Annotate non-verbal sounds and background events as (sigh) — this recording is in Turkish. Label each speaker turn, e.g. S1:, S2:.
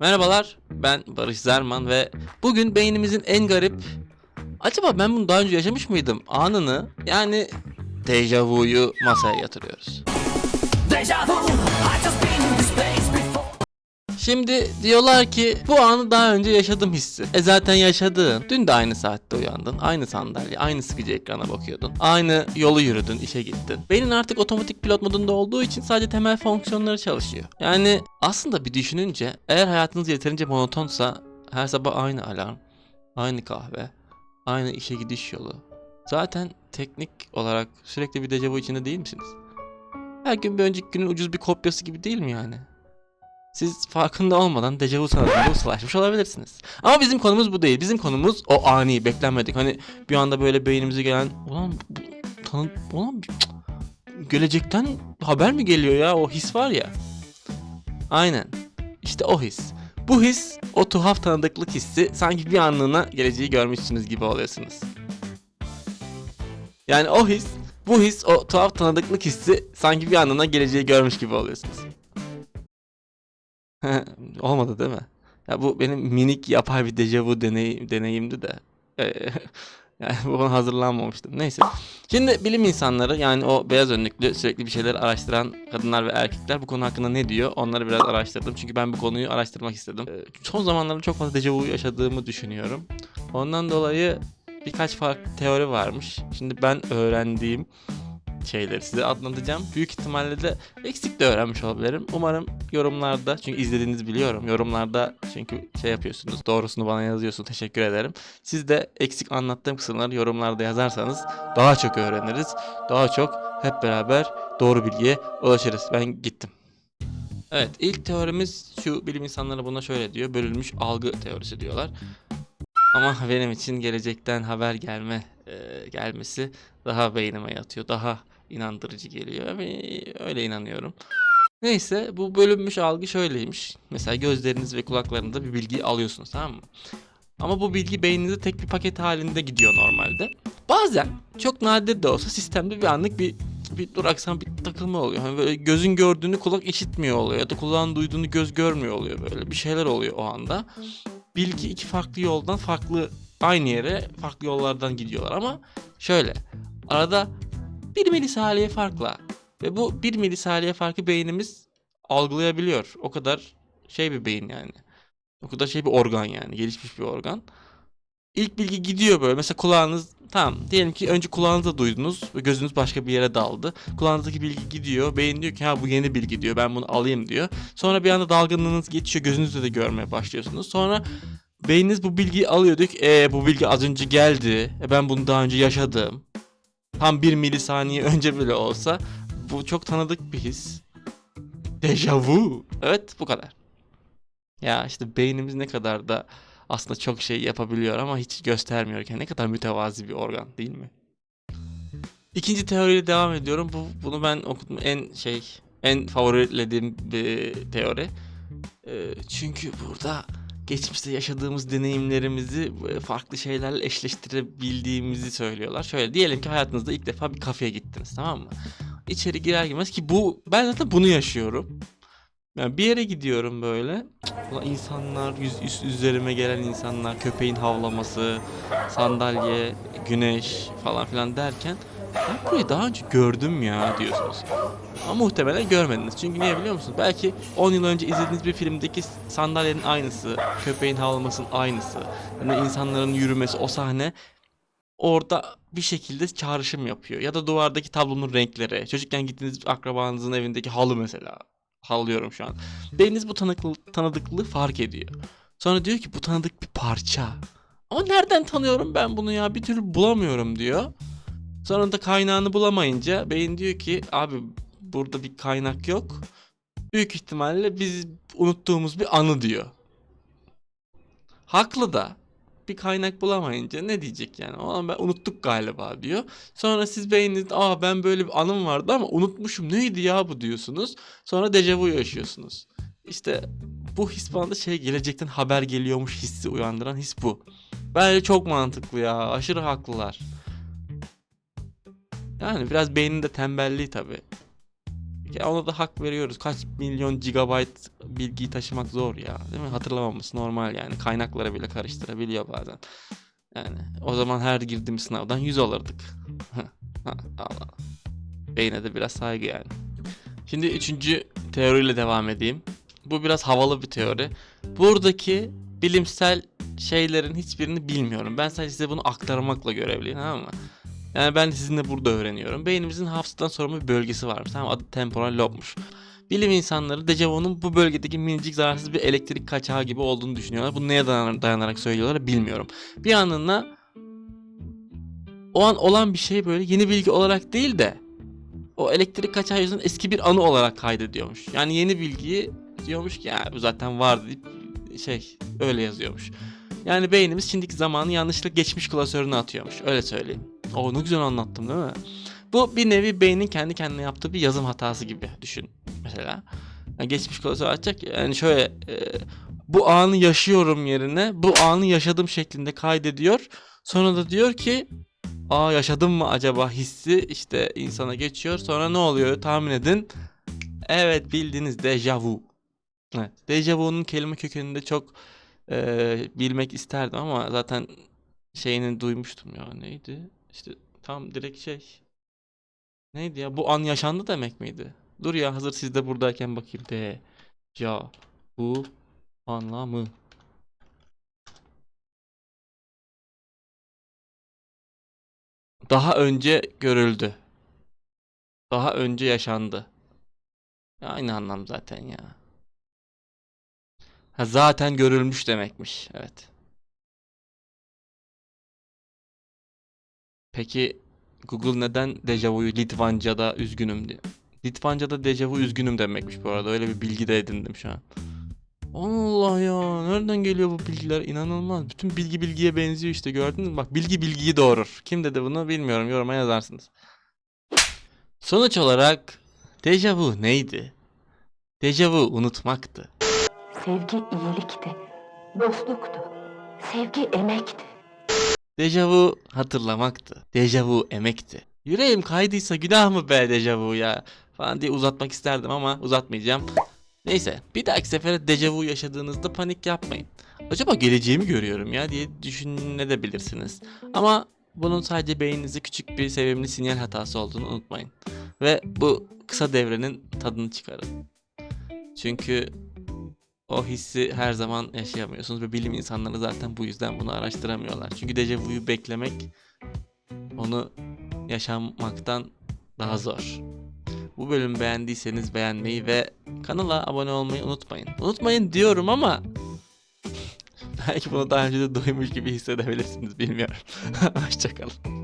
S1: Merhabalar, ben Barış Zerman ve bugün beynimizin en garip... Acaba ben bunu daha önce yaşamış mıydım? Anını, yani dejavuyu masaya yatırıyoruz.
S2: Deja vu, I just been
S1: Şimdi diyorlar ki bu anı daha önce yaşadım hissi. E zaten yaşadın. Dün de aynı saatte uyandın. Aynı sandalye, aynı sıkıcı ekrana bakıyordun. Aynı yolu yürüdün, işe gittin. Beynin artık otomatik pilot modunda olduğu için sadece temel fonksiyonları çalışıyor. Yani aslında bir düşününce eğer hayatınız yeterince monotonsa her sabah aynı alarm, aynı kahve, aynı işe gidiş yolu. Zaten teknik olarak sürekli bir dejavu içinde değil misiniz? Her gün bir önceki günün ucuz bir kopyası gibi değil mi yani? Siz farkında olmadan dejavu sanatında ustalaşmış olabilirsiniz. Ama bizim konumuz bu değil. Bizim konumuz o ani, beklenmedik. Hani bir anda böyle beynimize gelen ulan tanı, ulan gelecekten haber mi geliyor ya? O his var ya. Aynen. İşte o his. Bu his, o tuhaf tanıdıklık hissi sanki bir anlığına geleceği görmüşsünüz gibi oluyorsunuz. Yani o his, bu his, o tuhaf tanıdıklık hissi sanki bir anlığına geleceği görmüş gibi oluyorsunuz. (laughs) Olmadı değil mi? Ya bu benim minik yapay bir dejavu deney, deneyimdi de. Eee, (laughs) yani buna hazırlanmamıştım. Neyse. Şimdi bilim insanları yani o beyaz önlüklü sürekli bir şeyler araştıran kadınlar ve erkekler bu konu hakkında ne diyor? Onları biraz araştırdım. Çünkü ben bu konuyu araştırmak istedim. Eee, son zamanlarda çok fazla dejavu yaşadığımı düşünüyorum. Ondan dolayı birkaç farklı teori varmış. Şimdi ben öğrendiğim şeyleri size anlatacağım. Büyük ihtimalle de eksik de öğrenmiş olabilirim. Umarım yorumlarda çünkü izlediğinizi biliyorum. Yorumlarda çünkü şey yapıyorsunuz. Doğrusunu bana yazıyorsunuz. Teşekkür ederim. Siz de eksik anlattığım kısımları yorumlarda yazarsanız daha çok öğreniriz. Daha çok hep beraber doğru bilgiye ulaşırız. Ben gittim. Evet ilk teorimiz şu bilim insanları buna şöyle diyor. Bölünmüş algı teorisi diyorlar. Ama benim için gelecekten haber gelme e, gelmesi daha beynime yatıyor. Daha inandırıcı geliyor ve öyle inanıyorum. Neyse bu bölünmüş algı şöyleymiş. Mesela gözleriniz ve kulaklarınızda bir bilgiyi alıyorsunuz tamam mı? Ama bu bilgi beyninize tek bir paket halinde gidiyor normalde. Bazen çok nadir de olsa sistemde bir anlık bir bir duraksan bir takılma oluyor. Hani böyle gözün gördüğünü kulak işitmiyor oluyor ya da kulağın duyduğunu göz görmüyor oluyor böyle. Bir şeyler oluyor o anda. Bilgi iki farklı yoldan farklı aynı yere farklı yollardan gidiyorlar ama şöyle arada 1 milisaniye farkla ve bu 1 milisaniye farkı beynimiz algılayabiliyor. O kadar şey bir beyin yani. O kadar şey bir organ yani. Gelişmiş bir organ. İlk bilgi gidiyor böyle. Mesela kulağınız tamam diyelim ki önce kulağınızda duydunuz ve gözünüz başka bir yere daldı. Kulağınızdaki bilgi gidiyor. Beyin diyor ki ha bu yeni bilgi diyor. Ben bunu alayım diyor. Sonra bir anda dalgınlığınız geçiyor. Gözünüzde de görmeye başlıyorsunuz. Sonra beyniniz bu bilgiyi alıyor diyor ki e, bu bilgi az önce geldi. E, ben bunu daha önce yaşadım. Tam bir milisaniye (laughs) önce bile olsa bu çok tanıdık bir his. Dejavu. Evet bu kadar. Ya işte beynimiz ne kadar da aslında çok şey yapabiliyor ama hiç göstermiyorken ne kadar mütevazi bir organ değil mi? İkinci teoriyle devam ediyorum. Bu bunu ben okudum en şey en favorilediğim bir teori. Ee, çünkü burada geçmişte yaşadığımız deneyimlerimizi e, farklı şeylerle eşleştirebildiğimizi söylüyorlar. Şöyle diyelim ki hayatınızda ilk defa bir kafeye gittiniz tamam mı? İçeri girer girmez ki bu ben zaten bunu yaşıyorum. Yani bir yere gidiyorum böyle. Ulan insanlar, yüz, üst üzerime gelen insanlar, köpeğin havlaması, sandalye, güneş falan filan derken ben burayı daha önce gördüm ya diyorsunuz. Ama muhtemelen görmediniz. Çünkü niye biliyor musunuz? Belki 10 yıl önce izlediğiniz bir filmdeki sandalyenin aynısı, köpeğin havlamasının aynısı, yani insanların yürümesi, o sahne orada bir şekilde çağrışım yapıyor. Ya da duvardaki tablonun renkleri, çocukken gittiğiniz akrabanızın evindeki halı mesela. Hallıyorum şu an. Beyniniz bu tanıklı, tanıdıklığı fark ediyor. Sonra diyor ki bu tanıdık bir parça. Ama nereden tanıyorum ben bunu ya? Bir türlü bulamıyorum diyor. Sonra da kaynağını bulamayınca beyin diyor ki abi burada bir kaynak yok. Büyük ihtimalle biz unuttuğumuz bir anı diyor. Haklı da bir kaynak bulamayınca ne diyecek yani? O ben unuttuk galiba diyor. Sonra siz beyninizde aa ben böyle bir anım vardı ama unutmuşum neydi ya bu diyorsunuz. Sonra dejavu yaşıyorsunuz. İşte bu his bana da şey gelecekten haber geliyormuş hissi uyandıran his bu. Bence çok mantıklı ya. Aşırı haklılar. Yani biraz beynin de tembelliği tabii. Ya ona da hak veriyoruz. Kaç milyon gigabayt bilgiyi taşımak zor ya. Değil mi? Hatırlamaması normal yani. Kaynaklara bile karıştırabiliyor bazen. Yani o zaman her girdiğimiz sınavdan 100 alırdık. (laughs) Allah. Beyne de biraz saygı yani. Şimdi üçüncü teoriyle devam edeyim. Bu biraz havalı bir teori. Buradaki bilimsel şeylerin hiçbirini bilmiyorum. Ben sadece size bunu aktarmakla görevliyim tamam? Yani ben sizinle burada öğreniyorum. Beynimizin hafızadan sorumlu bir bölgesi varmış. Tamam adı temporal lobmuş. Bilim insanları dejavu'nun bu bölgedeki minicik zararsız bir elektrik kaçağı gibi olduğunu düşünüyorlar. Bunu neye dayan- dayanarak söylüyorlar bilmiyorum. Bir anında o an olan bir şey böyle yeni bilgi olarak değil de o elektrik kaçağı yüzünden eski bir anı olarak kaydediyormuş. Yani yeni bilgiyi diyormuş ki ya bu zaten vardı deyip şey öyle yazıyormuş. Yani beynimiz şimdiki zamanı yanlışlıkla geçmiş klasörüne atıyormuş. Öyle söyleyeyim. O ne güzel anlattım değil mi? Bu bir nevi beynin kendi kendine yaptığı bir yazım hatası gibi düşün mesela. Yani geçmiş klasörü atacak ya, yani şöyle e, bu anı yaşıyorum yerine bu anı yaşadığım şeklinde kaydediyor. Sonra da diyor ki aa yaşadım mı acaba hissi işte insana geçiyor. Sonra ne oluyor tahmin edin. Evet bildiğiniz dejavu. Evet, dejavu'nun kelime kökeninde çok e, bilmek isterdim ama zaten şeyini duymuştum ya neydi? İşte tam direkt şey. Neydi ya bu an yaşandı demek miydi? Dur ya hazır siz de buradayken bakayım de. Ya bu anlamı. Daha önce görüldü. Daha önce yaşandı. Ya Aynı anlam zaten ya. Ha, zaten görülmüş demekmiş. Evet. Peki Google neden dejavuyu Litvanca'da üzgünüm diyor. Litvanca'da dejavu üzgünüm demekmiş bu arada. Öyle bir bilgi de edindim şu an. Allah ya nereden geliyor bu bilgiler inanılmaz. Bütün bilgi bilgiye benziyor işte gördün mü? Bak bilgi bilgiyi doğurur. Kim dedi bunu bilmiyorum yoruma yazarsınız. Sonuç olarak dejavu neydi? Dejavu unutmaktı.
S3: Sevgi iyilikti, dostluktu, sevgi emekti.
S1: Dejavu hatırlamaktı. Dejavu emekti. Yüreğim kaydıysa günah mı be dejavu ya? Falan diye uzatmak isterdim ama uzatmayacağım. Neyse bir dahaki sefere dejavu yaşadığınızda panik yapmayın. Acaba geleceğimi görüyorum ya diye düşünebilirsiniz. Ama bunun sadece beyninizde küçük bir sevimli sinyal hatası olduğunu unutmayın. Ve bu kısa devrenin tadını çıkarın. Çünkü o hissi her zaman yaşayamıyorsunuz ve bilim insanları zaten bu yüzden bunu araştıramıyorlar. Çünkü dejavuyu beklemek onu yaşamaktan daha zor. Bu bölümü beğendiyseniz beğenmeyi ve kanala abone olmayı unutmayın. Unutmayın diyorum ama (laughs) belki bunu daha önce de duymuş gibi hissedebilirsiniz bilmiyorum. (laughs) Hoşçakalın.